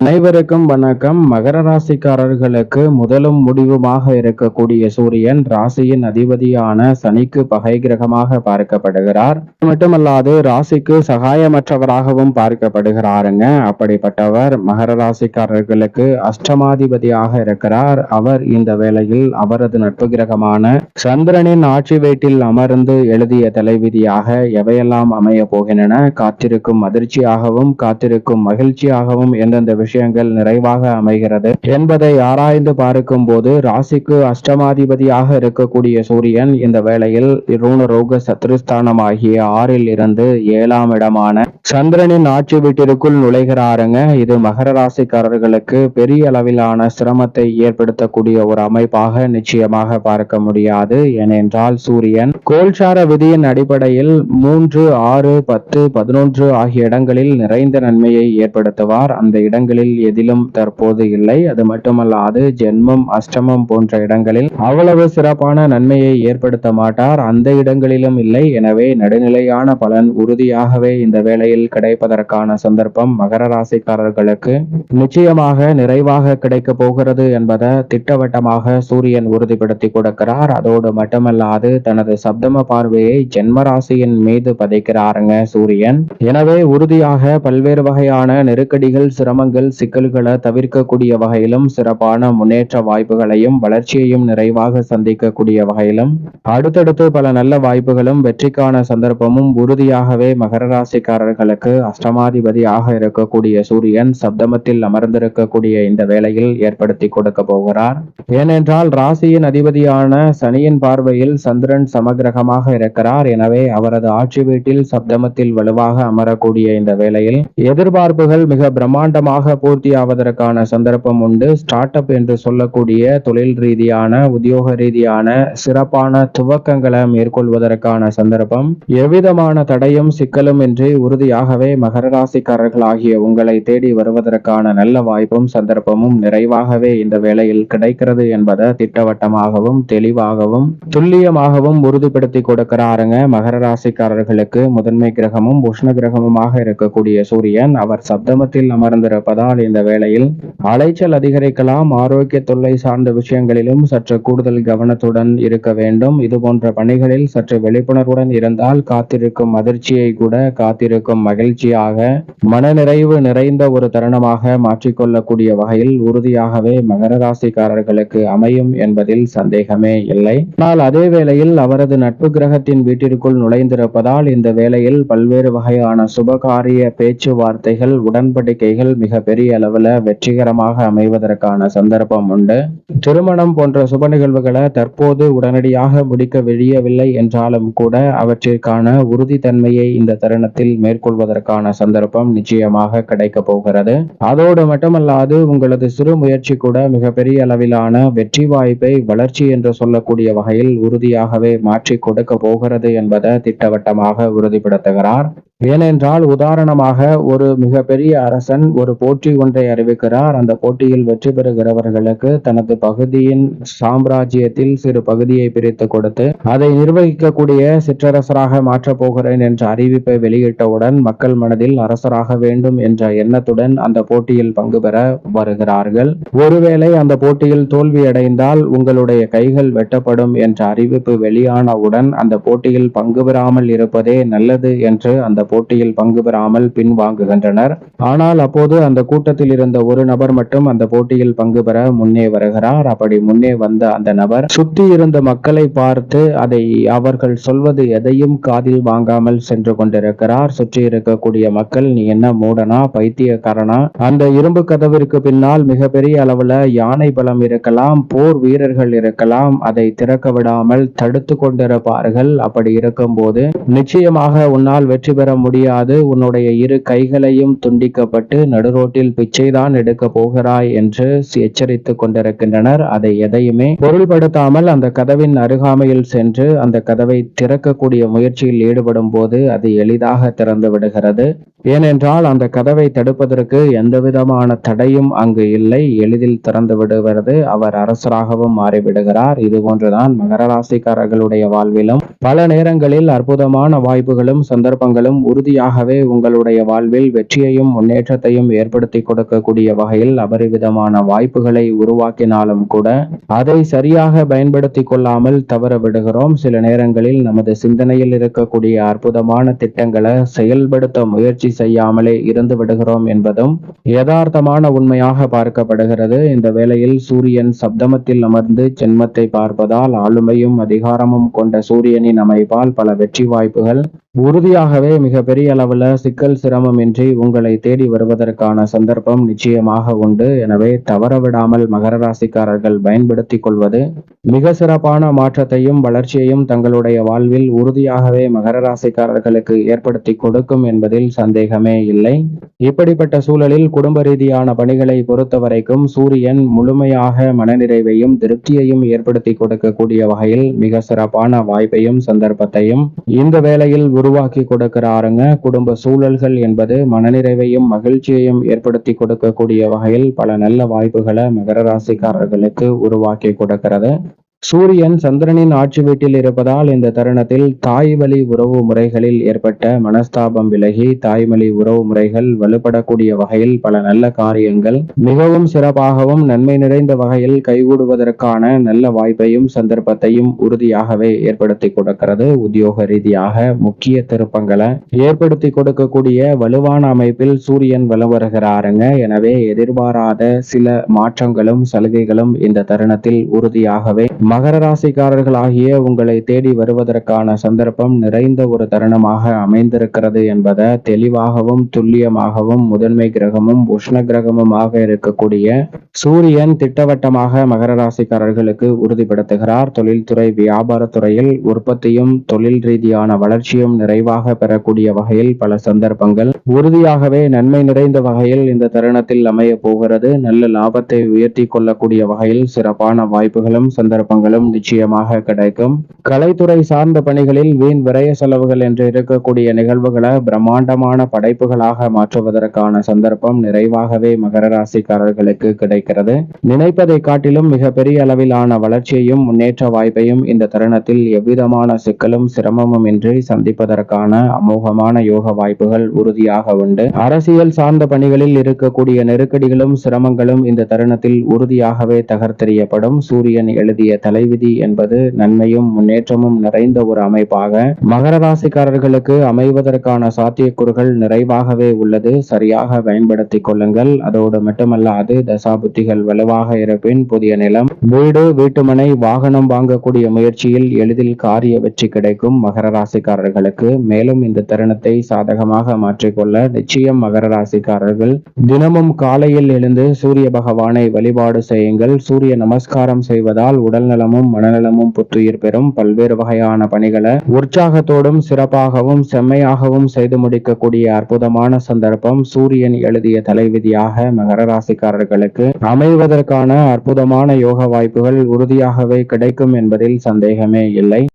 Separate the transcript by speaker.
Speaker 1: அனைவருக்கும் வணக்கம். மகர ராசிக்காரர்களுக்கு முதலும் முடிவுமாக இருக்கக்கூடிய சூரியன் ராசியின் அதிபதியான சனிக்கு பகை கிரகமாக பார்க்கப்படுகிறார். மட்டுமல்லாது ராசிக்கு சகாயமற்றவராகவும் பார்க்கப்படுகிறாருங்க. அப்படிப்பட்டவர் மகர ராசிக்காரர்களுக்கு அஷ்டமாதிபதியாக இருக்கிறார். அவர் இந்த வேளையில் அவரது நட்பு கிரகமான சந்திரனின் ஆட்சி வீட்டில் அமர்ந்து எழுதிய தலைவிதியாக எவையெல்லாம் அமைய போகின்றன? காத்திருக்கும் அதிர்ச்சியாகவும் காத்திருக்கும் மகிழ்ச்சியாகவும் எந்தெந்த விஷயங்கள் நிறைவாக அமைகிறது. என்பதை ஆராய்ந்து பார்க்கும் போது ராசிக்கு அஷ்டமாதிபதியாக இருக்கக்கூடிய சூரியன் இந்த வேளையில் ரூணரோக சத்ருஸ்தானம் ஆகிய ஆறில் இருந்து ஏழாம் இடமான சந்திரனின் ஆட்சி வீட்டிற்குள் நுழைகிறாருங்க. இது மகர ராசிக்காரர்களுக்கு பெரிய அளவிலான சிரமத்தை ஏற்படுத்தக்கூடிய ஒரு அமைப்பாக நிச்சயமாக பார்க்க முடியாது. ஏனென்றால் சூரியன் கோல்சார விதியின் அடிப்படையில் மூன்று ஆறு பத்து பதினொன்று ஆகிய இடங்களில் நிறைந்த நன்மையை ஏற்படுத்துவார். அந்த இடங்களில் இடங்களில் எதிலும் தற்போது இல்லை. அது மட்டுமல்லாது ஜென்மம் அஷ்டமம் போன்ற இடங்களில் அவ்வளவு சிறப்பான நன்மையை ஏற்படுத்த மாட்டார். அந்த இடங்களிலும் இல்லை. எனவே நடுநிலையான பலன் உறுதியாகவே இந்த வேளையில் கிடைப்பதற்கான சந்தர்ப்பம் மகர ராசிக்காரர்களுக்கு நிச்சயமாக நிறைவாக கிடைக்க போகிறது என்பதை திட்டவட்டமாக சூரியன் உறுதிப்படுத்தி கொடுக்கிறார். அதோடு மட்டுமல்லாது தனது சப்தம பார்வையை ஜென்ம ராசியின் மீது பதிக்கிறாருங்க சூரியன். எனவே உறுதியாக பல்வேறு வகையான நெருக்கடிகள் சிரமங்கள் சிக்கல்களை தவிர்க்கக்கூடிய வகையிலும் சிறப்பான முன்னேற்ற வாய்ப்புகளையும் வளர்ச்சியையும் நிறைவாக சந்திக்கக்கூடிய வகையிலும் அடுத்தடுத்து பல நல்ல வாய்ப்புகளும் வெற்றிக்கான சந்தர்ப்பமும் உறுதியாகவே மகர ராசிக்காரர்களுக்கு அஷ்டமாதிபதியாக இருக்கக்கூடிய சூரியன் சப்தமத்தில் அமர்ந்திருக்கக்கூடிய இந்த வேளையில் ஏற்படுத்தி கொடுக்க போகிறார். ஏனென்றால் ராசியின் அதிபதியான சனியின் பார்வையில் சந்திரன் சமகிரகமாக இருக்கிறார். எனவே அவரது ஆட்சி வீட்டில் சப்தமத்தில் வலுவாக அமரக்கூடிய இந்த வேளையில் எதிர்பார்ப்புகள் மிக பிரம்மாண்டமாக பூர்த்தியாவதற்கான சந்தர்ப்பம் உண்டு. ஸ்டார்ட் அப் என்று சொல்லக்கூடிய தொழில் ரீதியான உத்தியோக ரீதியான சிறப்பான துவக்கங்களை மேற்கொள்வதற்கான சந்தர்ப்பம். எவ்விதமான தடையும் சிக்கலும் இன்றி உறுதியாகவே மகர ராசிக்காரர்கள் ஆகிய உங்களை தேடி வருவதற்கான நல்ல வாய்ப்பும் சந்தர்ப்பமும் நிறைவாகவே இந்த வேளையில் கிடைக்கிறது என்பதை திட்டவட்டமாகவும் தெளிவாகவும் துல்லியமாகவும் உறுதிப்படுத்தி கொடுக்கிறாருங்க. மகர ராசிக்காரர்களுக்கு முதன்மை கிரகமும் உஷ்ண கிரகமுமாக இருக்கக்கூடிய சூரியன் அவர் சப்தமத்தில் அமர்ந்திருப்பதால் இந்த வேளையில் அலைச்சல் அதிகரிக்கலாம் ஆரோக்கிய தொல்லை சார்ந்த விஷயங்களிலும் சற்று கூடுதல் கவனத்துடன் இருக்க வேண்டும். இது போன்ற பணிகளில் சற்று விழிப்புணர்வுடன் இருந்தால் காத்திருக்கும் அதிர்ச்சியை கூட காத்திருக்கும் மகிழ்ச்சியாக மனநிறைவு நிறைந்த ஒரு தருணமாக மாற்றிக்கொள்ளக்கூடிய வகையில் உறுதியாகவே மகர ராசிக்காரர்களுக்கு அமையும் என்பதில் சந்தேகமே இல்லை. ஆனால் அதே வேளையில் அவரது நட்பு கிரகத்தின் வீட்டிற்குள் நுழைந்திருப்பதால் இந்த வேளையில் பல்வேறு வகையான சுபகாரிய பேச்சுவார்த்தைகள் உடன்படிக்கைகள் மிக பெரிய அளவுல வெற்றிகரமாக அமைவதற்கான சந்தர்ப்பம் உண்டு. திருமணம் போன்ற சுப நிகழ்வுகளை தற்போது உடனடியாக முடிக்க வெளியவில்லை என்றாலும் கூட அவற்றிற்கான உறுதித்தன்மையை இந்த தருணத்தில் மேற்கொள்வதற்கான சந்தர்ப்பம் நிச்சயமாக கிடைக்க போகிறது. அதோடு மட்டுமல்லாது உங்களது சிறு முயற்சி கூட மிகப்பெரிய அளவிலான வெற்றி வாய்ப்பை வளர்ச்சி என்று சொல்லக்கூடிய வகையில் உறுதியாகவே மாற்றி கொடுக்க போகிறது என்பதை திட்டவட்டமாக உறுதிப்படுத்துகிறார். ஏனென்றால் உதாரணமாக ஒரு மிகப்பெரிய அரசன் ஒரு போட்டி ஒன்றை அறிவிக்கிறார். அந்த போட்டியில் வெற்றி பெறுகிறவர்களுக்கு தனது பகுதியின் சாம்ராஜ்யத்தில் சிறு பகுதியை பிரித்து கொடுத்து அதை நிர்வகிக்கக்கூடிய சிற்றரசராக மாற்றப் போகிறேன் என்ற அறிவிப்பை வெளியிட்டவுடன் மக்கள் மனதில் அரசராக வேண்டும் என்ற எண்ணத்துடன் அந்த போட்டியில் பங்கு பெற வருகிறார்கள். ஒருவேளை அந்த போட்டியில் தோல்வியடைந்தால் உங்களுடைய கைகள் வெட்டப்படும் என்ற அறிவிப்பு வெளியானவுடன் அந்த போட்டியில் பங்கு பெறாமல் இருப்பதே நல்லது என்று அந்த போட்டியில் பங்கு பெறாமல் பின்வாங்குகின்றனர் ஆனால் அப்போது அந்த கூட்டத்தில் இருந்த ஒரு நபர் மட்டும் அந்த போட்டியில் பங்கு பெற முன்னே வருகிறார். அப்படி முன்னே வந்த அந்த நபர் சுத்தி இருந்த மக்களை பார்த்து அதை அவர்கள் சொல்வது எதையும் காதில் வாங்காமல் சென்று கொண்டிருக்கிறார். சுற்றி இருக்கக்கூடிய மக்கள் நீ என்ன மூடனா பைத்தியக்காரனா? அந்த இரும்பு கதவிற்கு பின்னால் மிகப்பெரிய அளவுல யானை பலம் இருக்கலாம் போர் வீரர்கள் இருக்கலாம். அதை திறக்க விடாமல் தடுத்து கொண்டிருப்பார்கள். அப்படி இருக்கும் போது நிச்சயமாக உன்னால் வெற்றி பெற முடியாது. உன்னுடைய இரு கைகளையும் துண்டிக்கப்பட்டு நடுரோட்டில் பிச்சைதான் எடுக்க போகிறாய் என்று எச்சரித்து கொண்டிருக்கின்றனர். அதை எதையுமே பொருள்படுத்தாமல் அந்த கதவின் அருகாமையில் சென்று அந்த கதவை திறக்கக்கூடிய முயற்சியில் ஈடுபடும் போது அது எளிதாக திறந்து விடுகிறது. ஏனென்றால் அந்த கதவை தடுப்பதற்கு எந்தவிதமான தடையும் அங்கு இல்லை. எளிதில் திறந்து விடுகிறது. அவர் அரசராகவும் மாறிவிடுகிறார். இது போன்றுதான் மகர ராசிக்காரர்களுடைய வாழ்விலும் பல நேரங்களில் அற்புதமான வாய்ப்புகளும் சந்தர்ப்பங்களும் உறுதியாகவே உங்களுடைய வாழ்வில் வெற்றியையும் முன்னேற்றத்தையும் ஏற்படுத்தி கொடுக்கக்கூடிய வகையில் அபரிவிதமான வாய்ப்புகளை உருவாக்கினாலும் கூட அதை சரியாக பயன்படுத்தி கொள்ளாமல் தவற விடுகிறோம். சில நேரங்களில் நமது சிந்தனையில் இருக்கக்கூடிய அற்புதமான திட்டங்களை செயல்படுத்த முயற்சி செய்யாமலே இருந்து விடுகிறோம் என்பதும் யதார்த்தமான உண்மையாக பார்க்கப்படுகிறது. இந்த வேளையில் சூரியன் சப்தமத்தில் அமர்ந்து ஜென்மத்தை பார்ப்பதால் ஆளுமையும் அதிகாரமும் கொண்ட சூரியனின் அமைப்பால் பல வெற்றி வாய்ப்புகள் உறுதியாகவே மிக பெரிய அளவில் சிக்கல் சிரமமின்றி உங்களை தேடி வருவதற்கான சந்தர்ப்பம் நிச்சயமாக உண்டு. எனவே தவறவிடாமல் மகர ராசிக்காரர்கள் பயன்படுத்திக் கொள்வது மிக சிறப்பான மாற்றத்தையும் வளர்ச்சியையும் தங்களுடைய வாழ்வில் உறுதியாகவே மகர ராசிக்காரர்களுக்கு ஏற்படுத்தி கொடுக்கும் என்பதில் சந்தேகமே இல்லை. இப்படிப்பட்ட சூழலில் குடும்ப ரீதியான பணிகளை பொறுத்த வரைக்கும் சூரியன் முழுமையாக மனநிறைவையும் திருப்தியையும் ஏற்படுத்தி கொடுக்கக்கூடிய வகையில் மிக சிறப்பான வாய்ப்பையும் சந்தர்ப்பத்தையும் இந்த வேளையில் உருவாக்கி கொடுக்கிறார். பாருங்க. குடும்ப சூழல்கள் என்பது மனநிறைவையும் மகிழ்ச்சியையும் ஏற்படுத்தி கொடுக்கக்கூடிய வகையில் பல நல்ல வாய்ப்புகளை மகர ராசிக்காரர்களுக்கு உருவாக்கி கொடுக்கிறது. சூரியன் சந்திரனின் ஆட்சி வீட்டில் இருப்பதால் இந்த தருணத்தில் தாய் வழி உறவு முறைகளில் ஏற்பட்ட மனஸ்தாபம் விலகி தாய்மொழி உறவு முறைகள் வலுப்படக்கூடிய வகையில் பல நல்ல காரியங்கள் மிகவும் சிறப்பாகவும் நன்மை நிறைந்த வகையில் கைகூடுவதற்கான நல்ல வாய்ப்பையும் சந்தர்ப்பத்தையும் உறுதியாகவே ஏற்படுத்தி கொடுக்கிறது. உத்தியோக ரீதியாக முக்கிய திருப்பங்களை ஏற்படுத்தி கொடுக்கக்கூடிய வலுவான அமைப்பில் சூரியன் வலம் வருகிறாருங்க. எனவே எதிர்பாராத சில மாற்றங்களும் சலுகைகளும் இந்த தருணத்தில் உறுதியாகவே மகர ராசிக்காரர்களாகிய உங்களை தேடி வருவதற்கான சந்தர்ப்பம் நிறைந்த ஒரு தருணமாக அமைந்திருக்கிறது என்பதை தெளிவாகவும் துல்லியமாகவும் முதன்மை கிரகமும் உஷ்ண கிரகமுமாக இருக்கக்கூடிய சூரியன் திட்டவட்டமாக மகர ராசிக்காரர்களுக்கு உறுதிப்படுத்துகிறார். தொழில்துறை வியாபாரத்துறையில் உற்பத்தியும் தொழில் ரீதியான வளர்ச்சியும் நிறைவாக பெறக்கூடிய வகையில் பல சந்தர்ப்பங்கள். உறுதியாகவே நன்மை நிறைந்த வகையில் இந்த தருணத்தில் அமைய போகிறது. நல்ல லாபத்தை உயர்த்தி கொள்ளக்கூடிய வகையில் சிறப்பான வாய்ப்புகளும் சந்தர்ப்பம் லாபங்களும் நிச்சயமாக கிடைக்கும். கலைத்துறை சார்ந்த பணிகளில் வீண் விரய செலவுகள் என்று இருக்கக்கூடிய நிகழ்வுகளை பிரம்மாண்டமான படைப்புகளாக மாற்றுவதற்கான சந்தர்ப்பம் நிறைவாகவே மகர ராசிக்காரர்களுக்கு கிடைக்கிறது. நினைப்பதை காட்டிலும் மிக பெரிய அளவிலான வளர்ச்சியையும் முன்னேற்ற வாய்ப்பையும் இந்த தருணத்தில் எவ்விதமான சிக்கலும் சிரமமும் இன்றி சந்திப்பதற்கான அமோகமான யோக வாய்ப்புகள் உறுதியாக உண்டு. அரசியல் சார்ந்த பணிகளில் இருக்கக்கூடிய நெருக்கடிகளும் சிரமங்களும் இந்த தருணத்தில் உறுதியாகவே தகர்த்தெறியப்படும். சூரியன் எழுதிய தலைவிதி என்பது நன்மையும் முன்னேற்றமும் நிறைந்த ஒரு அமைப்பாக மகர ராசிக்காரர்களுக்கு அமைவதற்கான சாத்தியக்கூறுகள் நிறைவாகவே உள்ளது. சரியாக பயன்படுத்திக் கொள்ளுங்கள். அதோடு மட்டுமல்லாது தசாபுத்திகள் வலுவாக இருப்பின் புதிய நிலம் வீடு வீட்டுமனை வாகனம் வாங்கக்கூடிய முயற்சியில் எளிதில் காரிய வெற்றி கிடைக்கும் மகர ராசிக்காரர்களுக்கு மேலும் இந்த தருணத்தை சாதகமாக மாற்றிக்கொள்ள நிச்சயம் மகர ராசிக்காரர்கள் தினமும் காலையில் எழுந்து சூரிய பகவானை வழிபாடு செய்யுங்கள். சூரிய நமஸ்காரம் செய்வதால் உடல் உடல்நலமும் மனநலமும் புத்துயிர் பெறும் பல்வேறு வகையான பணிகளை உற்சாகத்தோடும் சிறப்பாகவும் செம்மையாகவும் செய்து முடிக்கக்கூடிய அற்புதமான சந்தர்ப்பம் சூரியன் எழுதிய தலைவிதியாக மகர ராசிக்காரர்களுக்கு. அமைவதற்கான அற்புதமான யோக வாய்ப்புகள் உறுதியாகவே கிடைக்கும் என்பதில் சந்தேகமே இல்லை.